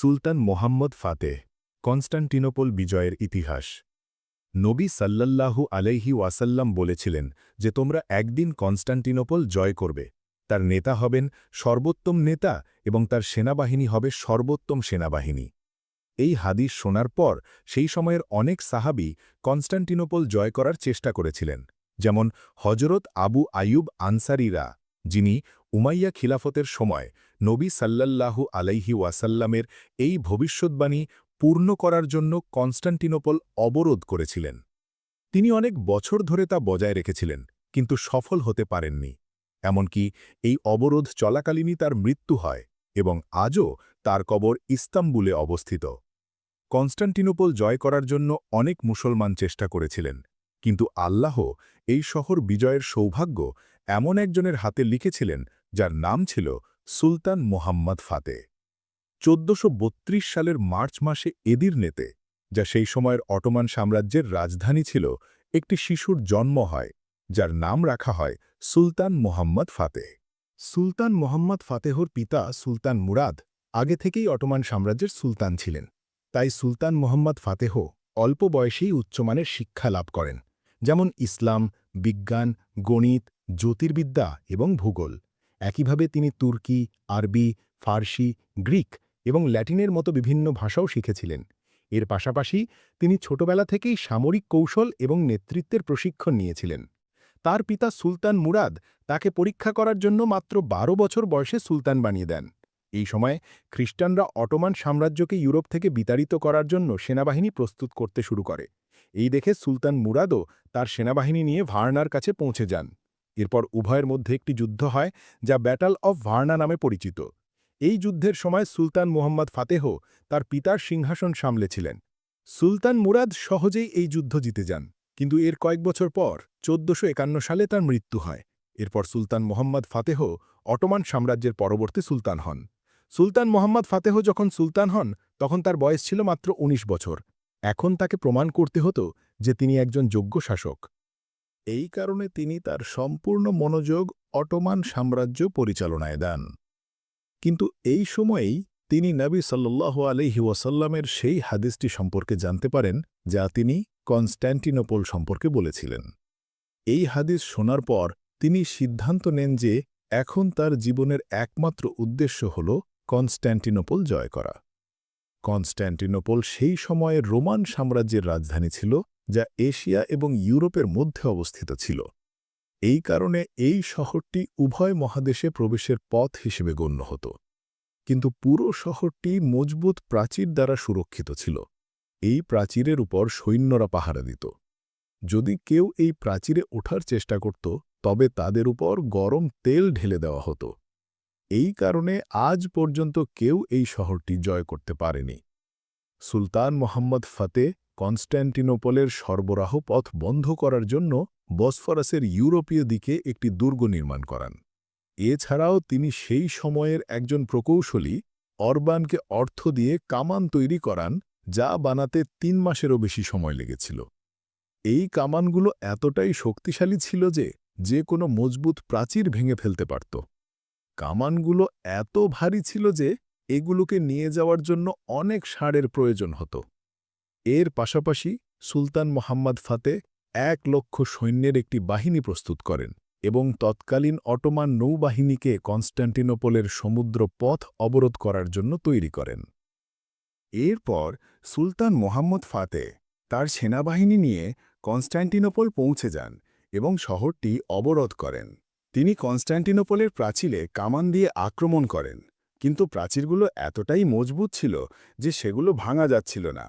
Sultan Mohammad Fatih, Constantinople বিজয়ের ইতিহাস। নবী সাল্লাল্লাহু আলাইহি ওয়াসাল্লাম বলেছিলেন যে, তোমরা একদিন কনস্টান্টিনোপল জয় করবে। তার নেতা হবেন সর্বোত্তম নেতা এবং তার সেনাবাহিনী হবে সর্বোত্তম সেনাবাহিনী। এই হাদিস শোনার পর সেই সময়ের অনেক সাহাবি কনস্টান্টিনোপল জয় করার চেষ্টা করেছিলেন। যেমন হজরত আবু আয়ুব আনসারিরা, যিনি উমাইয়া খিলাফতের সময় নবী সাল্লাল্লাহু আলাইহি ওয়াসাল্লামের এই ভবিষ্যৎবাণী পূর্ণ করার জন্য কনস্টান্টিনোপল অবরোধ করেছিলেন। তিনি অনেক বছর ধরে তা বজায় রেখেছিলেন, কিন্তু সফল হতে পারেননি। এমনকি এই অবরোধ চলাকালীনই তার মৃত্যু হয় এবং আজও তার কবর ইস্তাম্বুলে অবস্থিত। কনস্টান্টিনোপল জয় করার জন্য অনেক মুসলমান চেষ্টা করেছিলেন, কিন্তু আল্লাহ এই শহর বিজয়ের সৌভাগ্য এমন একজনের হাতে লিখেছিলেন, যার নাম ছিল সুলতান মোহাম্মদ ফাতে। চোদ্দশো সালের মার্চ মাসে এদির নেতে, যা সেই সময়ের অটোমান সাম্রাজ্যের রাজধানী ছিল, একটি শিশুর জন্ম হয়, যার নাম রাখা হয় সুলতান মোহাম্মদ ফাতে। সুলতান মোহাম্মদ ফাতেহর পিতা সুলতান মুরাদ আগে থেকেই অটোমান সাম্রাজ্যের সুলতান ছিলেন। তাই সুলতান মোহাম্মদ ফাতেহ অল্প বয়সেই উচ্চমানের শিক্ষা লাভ করেন, যেমন ইসলাম, বিজ্ঞান, গণিত, জ্যোতির্বিদ্যা এবং ভূগোল। একইভাবে তিনি তুর্কি, আরবি, ফার্সি, গ্রিক এবং ল্যাটিনের মতো বিভিন্ন ভাষাও শিখেছিলেন। এর পাশাপাশি তিনি ছোটবেলা থেকেই সামরিক কৌশল এবং নেতৃত্বের প্রশিক্ষণ নিয়েছিলেন। তার পিতা সুলতান মুরাদ তাকে পরীক্ষা করার জন্য মাত্র বারো বছর বয়সে সুলতান বানিয়ে দেন। এই সময় খ্রিস্টানরা অটোমান সাম্রাজ্যকে ইউরোপ থেকে বিতাড়িত করার জন্য সেনাবাহিনী প্রস্তুত করতে শুরু করে। এই দেখে সুলতান মুরাদও তার সেনাবাহিনী নিয়ে ভার্নার কাছে পৌঁছে যান। এরপর উভয়ের মধ্যে একটি যুদ্ধ হয়, যা ব্যাটাল অফ ভার্না নামে পরিচিত। এই যুদ্ধের সময় সুলতান মোহাম্মদ ফাতেহ তার পিতার সিংহাসন সামলেছিলেন। সুলতান মুরাদ সহজেই এই যুদ্ধ জিতে যান, কিন্তু এর কয়েক বছর পর, চোদ্দশো সালে তার মৃত্যু হয়। এরপর সুলতান মোহাম্মদ ফাতেহ অটোমান সাম্রাজ্যের পরবর্তী সুলতান হন। সুলতান মোহাম্মদ ফাতেহ যখন সুলতান হন, তখন তার বয়স ছিল মাত্র ১৯ বছর। এখন তাকে প্রমাণ করতে হতো যে তিনি একজন যোগ্য শাসক। এই কারণে তিনি তার সম্পূর্ণ মনোযোগ অটোমান সাম্রাজ্য পরিচালনায় দেন। কিন্তু এই সময়েই তিনি নবী সাল্লাহ আলহি ওয়াসাল্লামের সেই হাদিসটি সম্পর্কে জানতে পারেন, যা তিনি কনস্ট্যান্টিনোপল সম্পর্কে বলেছিলেন। এই হাদিস শোনার পর তিনি সিদ্ধান্ত নেন যে এখন তার জীবনের একমাত্র উদ্দেশ্য হল কনস্ট্যান্টিনোপল জয় করা। কনস্ট্যান্টিনোপল সেই সময়ে রোমান সাম্রাজ্যের রাজধানী ছিল যা এশিয়া এবং ইউরোপের মধ্যে অবস্থিত ছিল। এই কারণে এই শহরটি উভয় মহাদেশে প্রবেশের পথ হিসেবে গণ্য হতো। কিন্তু পুরো শহরটি মজবুত প্রাচীর দ্বারা সুরক্ষিত ছিল। এই প্রাচীরের উপর সৈন্যরা পাহারা দিত। যদি কেউ এই প্রাচীরে ওঠার চেষ্টা করত, তবে তাদের উপর গরম তেল ঢেলে দেওয়া হতো। এই কারণে আজ পর্যন্ত কেউ এই শহরটি জয় করতে পারেনি। সুলতান মোহাম্মদ ফতে কনস্ট্যান্টিনোপলের সরবরাহ পথ বন্ধ করার জন্য বসফরাসের ইউরোপীয় দিকে একটি দুর্গ নির্মাণ করান। এছাড়াও তিনি সেই সময়ের একজন প্রকৌশলী অরবানকে অর্থ দিয়ে কামান তৈরি করান, যা বানাতে তিন মাসেরও বেশি সময় লেগেছিল। এই কামানগুলো এতটাই শক্তিশালী ছিল যে যে কোনো মজবুত প্রাচীর ভেঙে ফেলতে পারত। কামানগুলো এত ভারী ছিল যে এগুলোকে নিয়ে যাওয়ার জন্য অনেক সারের প্রয়োজন হতো। এর পাশাপাশি সুলতান মোহাম্মদ ফাতে এক লক্ষ সৈন্যের একটি বাহিনী প্রস্তুত করেন এবং তৎকালীন অটোমান নৌবাহিনীকে কনস্ট্যান্টিনোপলের সমুদ্র পথ অবরোধ করার জন্য তৈরি করেন। এরপর সুলতান মোহাম্মদ ফাতে তার সেনাবাহিনী নিয়ে কনস্ট্যান্টিনোপল পৌঁছে যান এবং শহরটি অবরোধ করেন। তিনি কনস্ট্যান্টিনোপলের প্রাচীরে কামান দিয়ে আক্রমণ করেন, কিন্তু প্রাচীরগুলো এতটাই মজবুত ছিল যে সেগুলো ভাঙা যাচ্ছিল না।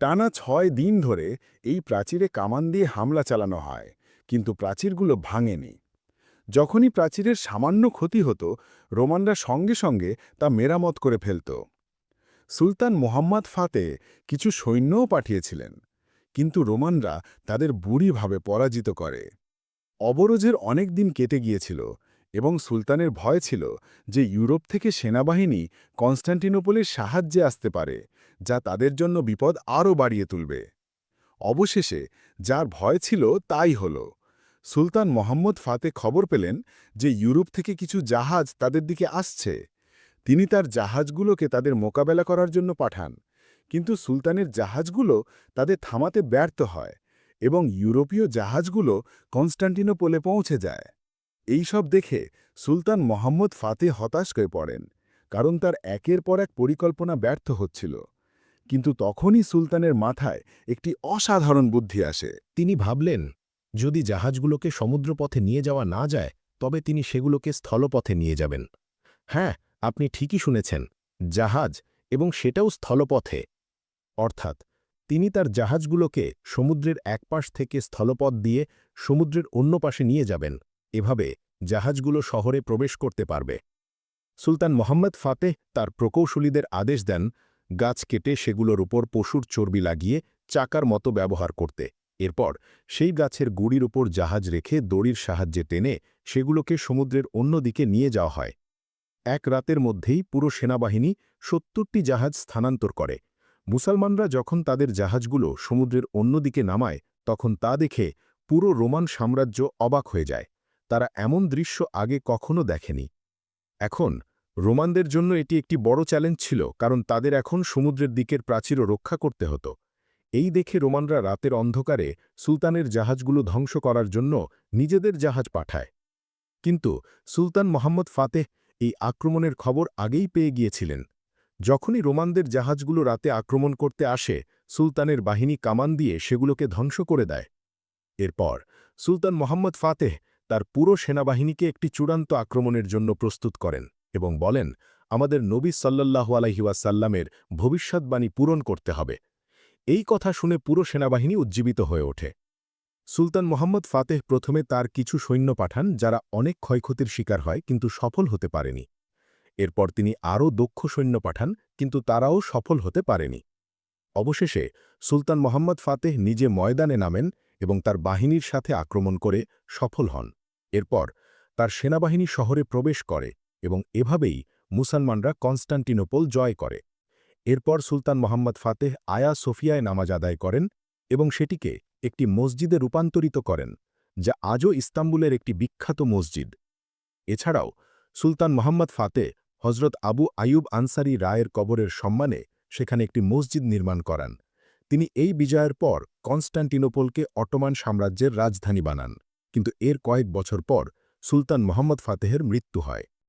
টানা ছয় দিন ধরে এই প্রাচীরে কামান দিয়ে হামলা চালানো হয়, কিন্তু প্রাচীরগুলো ভাঙেনি। যখনই প্রাচীরের সামান্য ক্ষতি হতো, রোমানরা সঙ্গে সঙ্গে তা মেরামত করে ফেলত। সুলতান মোহাম্মদ ফাতে কিছু সৈন্যও পাঠিয়েছিলেন, কিন্তু রোমানরা তাদের বুড়িভাবে পরাজিত করে। অবরোধের অনেক দিন কেটে গিয়েছিল এবং সুলতানের ভয় ছিল যে ইউরোপ থেকে সেনাবাহিনী কনস্ট্যান্টিনোপলের সাহায্যে আসতে পারে যা তাদের জন্য বিপদ আরও বাড়িয়ে তুলবে। অবশেষে যার ভয় ছিল তাই হল। সুলতান মোহাম্মদ ফাতে খবর পেলেন যে ইউরোপ থেকে কিছু জাহাজ তাদের দিকে আসছে। তিনি তার জাহাজগুলোকে তাদের মোকাবেলা করার জন্য পাঠান। কিন্তু সুলতানের জাহাজগুলো তাদের থামাতে ব্যর্থ হয় এবং ইউরোপীয় জাহাজগুলো কনস্টান্টিনোপোলে পৌঁছে যায়। এই সব দেখে সুলতান মোহাম্মদ ফাতে হতাশ হয়ে পড়েন, কারণ তার একের পর এক পরিকল্পনা ব্যর্থ হচ্ছিল। কিন্তু তখনই সুলতানের মাথায় একটি অসাধারণ বুদ্ধি আসে। তিনি ভাবলেন, যদি জাহাজগুলোকে সমুদ্রপথে নিয়ে যাওয়া না যায়, তবে তিনি সেগুলোকে স্থলপথে নিয়ে যাবেন। হ্যাঁ আপনি ঠিকই শুনেছেন, জাহাজ এবং সেটাও স্থলপথে। অর্থাৎ তিনি তার জাহাজগুলোকে সমুদ্রের এক পাশ থেকে স্থলপথ দিয়ে সমুদ্রের অন্য পাশে নিয়ে যাবেন। এভাবে জাহাজগুলো শহরে প্রবেশ করতে পারবে। সুলতান মোহাম্মদ ফাতেহ তার প্রকৌশলীদের আদেশ দেন গাছ কেটে সেগুলোর উপর পশুর চর্বি লাগিয়ে চাকার মতো ব্যবহার করতে। এরপর সেই গাছের গুড়ির উপর জাহাজ রেখে দড়ির সাহায্যে টেনে সেগুলোকে সমুদ্রের অন্য দিকে নিয়ে যাওয়া হয়। এক রাতের মধ্যেই পুরো সেনাবাহিনী সত্তরটি জাহাজ স্থানান্তর করে। মুসলমানরা যখন তাদের জাহাজগুলো সমুদ্রের অন্যদিকে নামায়, তখন তা দেখে পুরো রোমান সাম্রাজ্য অবাক হয়ে যায়। তারা এমন দৃশ্য আগে কখনো দেখেনি। এখন রোমানদের জন্য এটি একটি বড় চ্যালেঞ্জ ছিল, কারণ তাদের এখন সমুদ্রের দিকের প্রাচীরও রক্ষা করতে হতো। এই দেখে রোমানরা রাতের অন্ধকারে সুলতানের জাহাজগুলো ধ্বংস করার জন্য নিজেদের জাহাজ পাঠায়। কিন্তু সুলতান মোহাম্মদ ফাতেহ এই আক্রমণের খবর আগেই পেয়ে গিয়েছিলেন। যখনই রোমানদের জাহাজগুলো রাতে আক্রমণ করতে আসে, সুলতানের বাহিনী কামান দিয়ে সেগুলোকে ধ্বংস করে দেয়। এরপর সুলতান মোহাম্মদ ফাতেহ তার পুরো সেনাবাহিনীকে একটি চূড়ান্ত আক্রমণের জন্য প্রস্তুত করেন। এবং বলেন, আমাদের নবী সাল্লাল্লাহু আলহিউসাল্লামের ভবিষ্যৎবাণী পূরণ করতে হবে। এই কথা শুনে পুরো সেনাবাহিনী উজ্জীবিত হয়ে ওঠে। সুলতান মোহাম্মদ ফাতেহ প্রথমে তার কিছু সৈন্য পাঠান যারা অনেক ক্ষয়ক্ষতির শিকার হয় কিন্তু সফল হতে পারেনি। এরপর তিনি আরও দক্ষ সৈন্য পাঠান কিন্তু তারাও সফল হতে পারেনি। অবশেষে সুলতান মোহাম্মদ ফাতেহ নিজে ময়দানে নামেন এবং তার বাহিনীর সাথে আক্রমণ করে সফল হন। এরপর তার সেনাবাহিনী শহরে প্রবেশ করে এবং এভাবেই মুসলমানরা কনস্টান্টিনোপল জয় করে। এরপর সুলতান মোহাম্মদ ফাতেহ আয়া সোফিয়ায় নামাজ আদায় করেন এবং সেটিকে একটি মসজিদে রূপান্তরিত করেন, যা আজও ইস্তাম্বুলের একটি বিখ্যাত মসজিদ। এছাড়াও সুলতান মোহাম্মদ ফাতে হজরত আবু আয়ুব আনসারি রায়ের কবরের সম্মানে সেখানে একটি মসজিদ নির্মাণ করান। তিনি এই বিজয়ের পর কনস্টান্টিনোপলকে অটোমান সাম্রাজ্যের রাজধানী বানান। কিন্তু এর কয়েক বছর পর সুলতান মোহাম্মদ ফাতেহের মৃত্যু হয়।